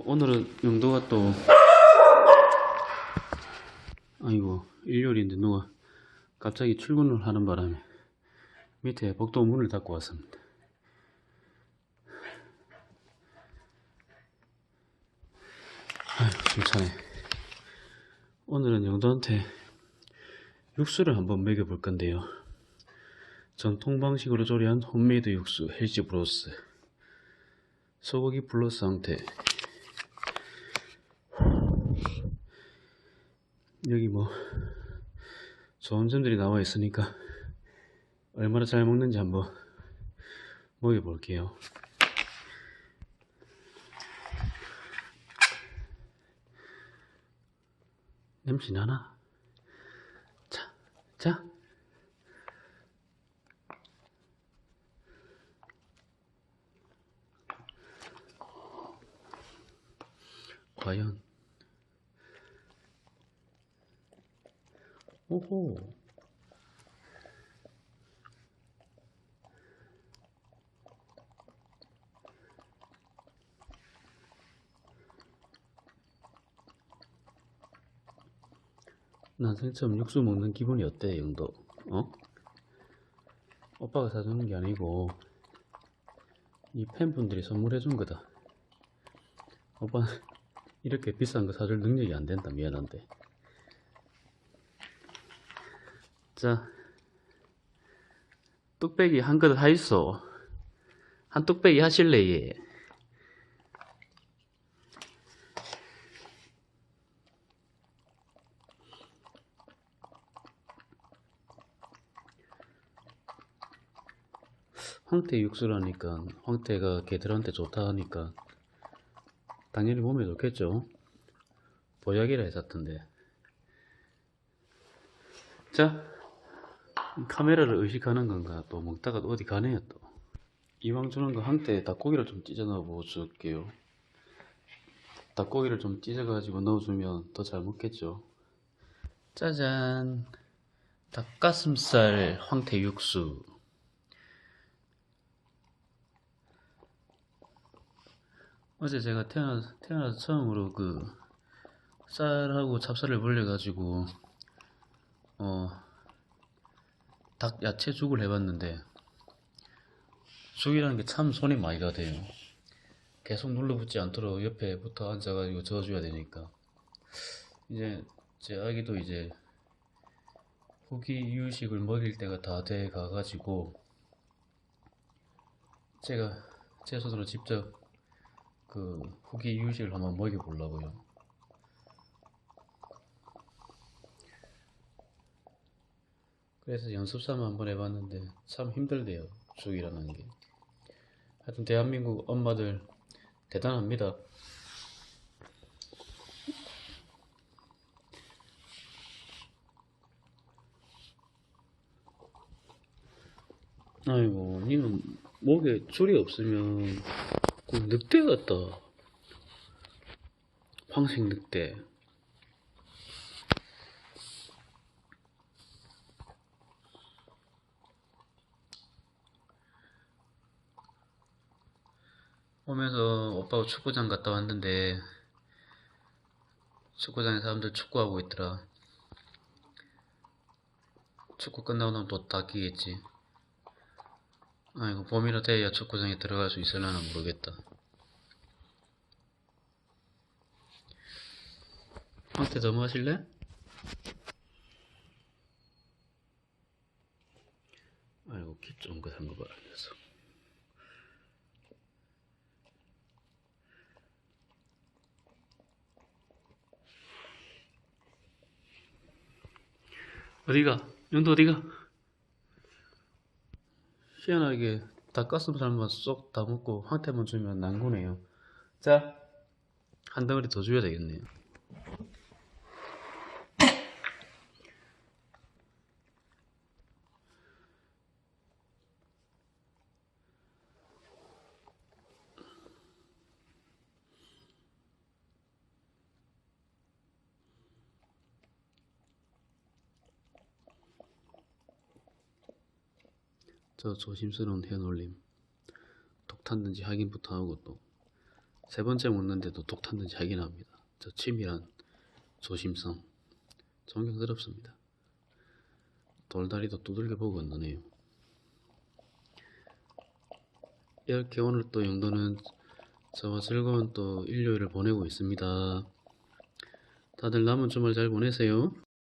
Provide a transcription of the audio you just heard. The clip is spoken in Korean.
어, 오늘은 영도가 또 아이고 일요일인데 누가 갑자기 출근을 하는 바람에 밑에 복도 문을 닫고 왔습니다. 아휴 숨차네. 오늘은 영도한테 육수를 한번 먹여볼 건데요. 전통 방식으로 조리한 홈메이드 육수 헬지 브로스 소고기 플러스 상태 여기 뭐 좋은 점들이 나와 있으니까 얼마나 잘 먹는지 한번 먹여 볼게요. 냄새 나나? 자, 자. 과연 오호. 난생처럼 육수 먹는 기분이 어때, 영도? 어? 오빠가 사주는 게 아니고, 이 팬분들이 선물해 준 거다. 오빠는 이렇게 비싼 거 사줄 능력이 안 된다, 미안한데. 자, 뚝배기 한 그릇 하있어. 한 뚝배기 하실래, 얘? 황태 육수라니까 황태가 개들한테 좋다 하니까 당연히 몸에 좋겠죠. 보약이라 했었던데. 자, 카메라를 의식하는 건가? 또 먹다가 어디 가네요 또. 이왕 주는 거 한때 닭고기를 좀 찢어 넣어 줄게요. 닭고기를 좀 찢어 가지고 넣어주면 더 잘 먹겠죠. 짜잔, 닭가슴살 황태 육수. 어제 제가 태어나, 태어나서 처음으로 그 쌀하고 찹쌀을 불려 가지고 어, 닭 야채 죽을 해봤는데 죽이라는 게 참 손이 많이 가대요. 계속 눌러붙지 않도록 옆에 붙어 앉아가지고 저어줘야 되니까 이제 제 아기도 이제 후기 이유식을 먹일 때가 다 돼 가가지고 제가 제 손으로 직접 그 후기 이유식을 한번 먹여보려고요. 그래서 연습 삼아 한번 해봤는데 참 힘들대요. 죽이라는 게. 하여튼 대한민국 엄마들 대단합니다. 아이고, 니는 목에 줄이 없으면 그 늑대 같다. 황색 늑대. 오면서 오빠가 축구장 갔다 왔는데 축구장에 사람들 축구하고 있더라. 축구 끝나고 나면 또 닫히겠지. 아이고 봄이라 돼야 축구장에 들어갈 수 있을려나 모르겠다. 더 마실래? 아이고 기 좋은 거 한번 봐라 녀석. 어디가? 영도 어디가? 희한하게 닭가슴살만 쏙 다 먹고 황태만 주면 난구네요. 자, 한 덩어리 더 줘야 되겠네요. 저 조심스러운 해놀림 독 탔는지 확인부터 하고 또 세 번째 묻는데도 독 탔는지 확인합니다. 저 치밀한 조심성 존경스럽습니다. 돌다리도 두들겨 보고 건너네요. 이렇게 오늘 또 영도는 저와 즐거운 또 일요일을 보내고 있습니다. 다들 남은 주말 잘 보내세요.